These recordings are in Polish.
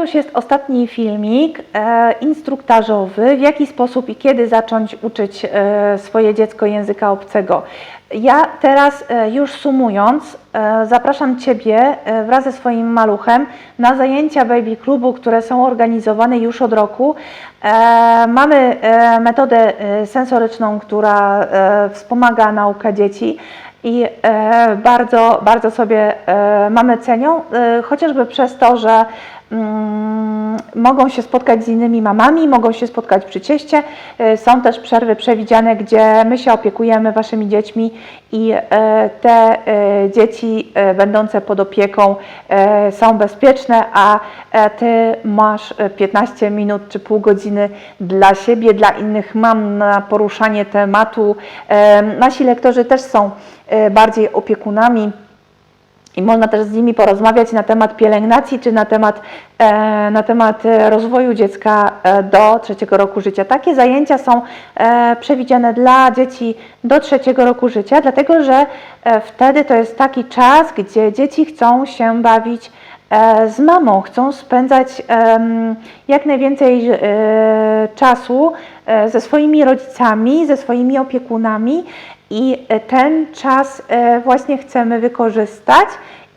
już jest ostatni filmik e, instruktażowy, w jaki sposób i kiedy zacząć uczyć e, swoje dziecko języka obcego. Ja teraz e, już sumując, e, zapraszam Ciebie e, wraz ze swoim maluchem na zajęcia Baby Klubu, które są organizowane już od roku. E, mamy e, metodę e, sensoryczną, która e, wspomaga naukę dzieci i e, bardzo, bardzo sobie e, mamy cenią, e, chociażby przez to, że mm, mogą się spotkać z innymi mamami, mogą się spotkać przy cieście. E, Są też przerwy przewidziane, gdzie my się opiekujemy Waszymi dziećmi i e, te e, dzieci będące pod opieką są bezpieczne, a Ty masz e, 15 minut czy pół godziny dla siebie, dla innych mam na poruszanie tematu. Nasi lektorzy też są bardziej opiekunami. I można też z nimi porozmawiać na temat pielęgnacji czy na temat, e, na temat e, rozwoju dziecka e, do trzeciego roku życia. Takie zajęcia są przewidziane dla dzieci do trzeciego roku życia, dlatego że wtedy to jest taki czas, gdzie dzieci chcą się bawić z mamą, chcą spędzać jak najwięcej e, czasu e, ze swoimi rodzicami, ze swoimi opiekunami i e, ten czas e, właśnie chcemy wykorzystać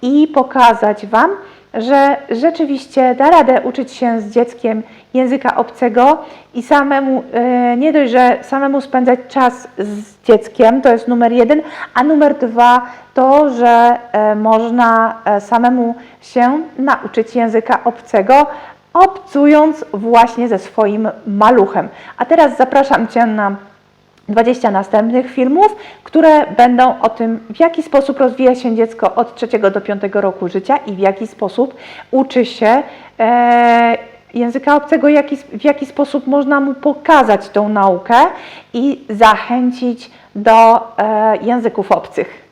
i pokazać Wam, że rzeczywiście da radę uczyć się z dzieckiem języka obcego i samemu, e, nie dość, że samemu spędzać czas z dzieckiem, to jest numer jeden, a numer dwa to, że e, można e, samemu się nauczyć języka obcego, obcując właśnie ze swoim maluchem. A teraz zapraszam Cię na 20 następnych filmów, które będą o tym, w jaki sposób rozwija się dziecko od 3 do 5 roku życia i w jaki sposób uczy się e, języka obcego, jaki, w jaki sposób można mu pokazać tą naukę i zachęcić do e, języków obcych.